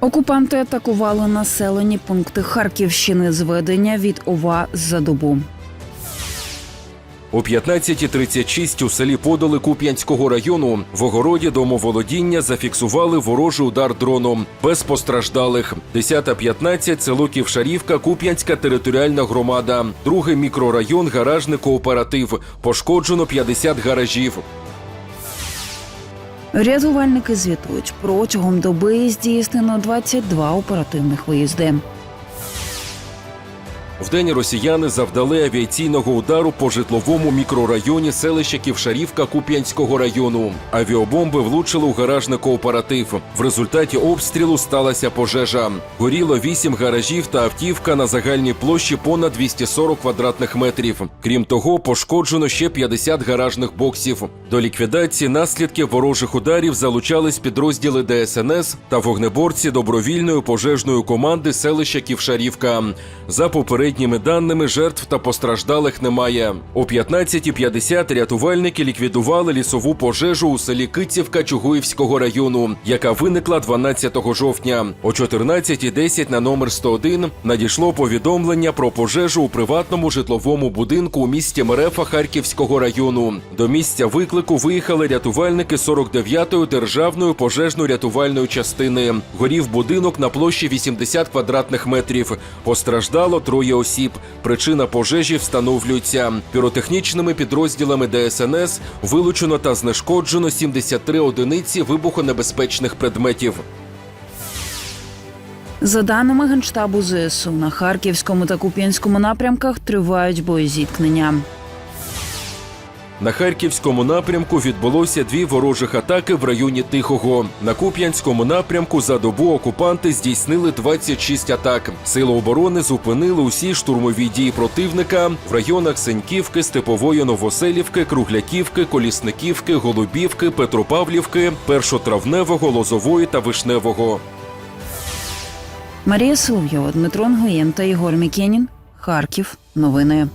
Окупанти атакували населені пункти Харківщини зведення від ОВА за добу. О 15.36 у селі Подоли Куп'янського району в огороді домоволодіння зафіксували ворожий удар дроном без постраждалих. 10.15 село Ківшарівка, Куп'янська територіальна громада. Другий мікрорайон гаражний кооператив. Пошкоджено 50 гаражів. Рятувальники звітують, протягом доби здійснено 22 оперативних виїзди. Вдень росіяни завдали авіаційного удару по житловому мікрорайоні селища Ківшарівка Куп'янського району. Авіабомби влучили у гаражний кооператив. В результаті обстрілу сталася пожежа. Горіло вісім гаражів та автівка на загальній площі понад 240 квадратних метрів. Крім того, пошкоджено ще 50 гаражних боксів. До ліквідації наслідків ворожих ударів залучались підрозділи ДСНС та вогнеборці добровільної пожежної команди селища Ківшарівка. За попередніми даними, жертв та постраждалих немає. О 15.50 рятувальники ліквідували лісову пожежу у селі Кицівка Чугуївського району, яка виникла 12 жовтня. О 14.10 на номер 101 надійшло повідомлення про пожежу у приватному житловому будинку у місті Мерефа Харківського району. До місця виклику виїхали рятувальники 49-ї державної пожежно-рятувальної частини. Горів будинок на площі 80 квадратних метрів. Постраждало троє осіб. Причина пожежі встановлюється. Піротехнічними підрозділами ДСНС вилучено та знешкоджено 73 одиниці вибухонебезпечних предметів. За даними Генштабу ЗСУ, на Харківському та Куп'янському напрямках тривають боєзіткнення. На харківському напрямку відбулося дві ворожих атаки в районі Тихого. На Куп'янському напрямку за добу окупанти здійснили 26 атак. Сили оборони зупинили усі штурмові дії противника в районах Сеньківки, Степової Новоселівки, Кругляківки, Колісниківки, Голубівки, Петропавлівки, Першотравневого, Лозової та Вишневого. Марія Соловйова, Дмитро Нгоєн та Ігор Мікенін. Харків. Новини.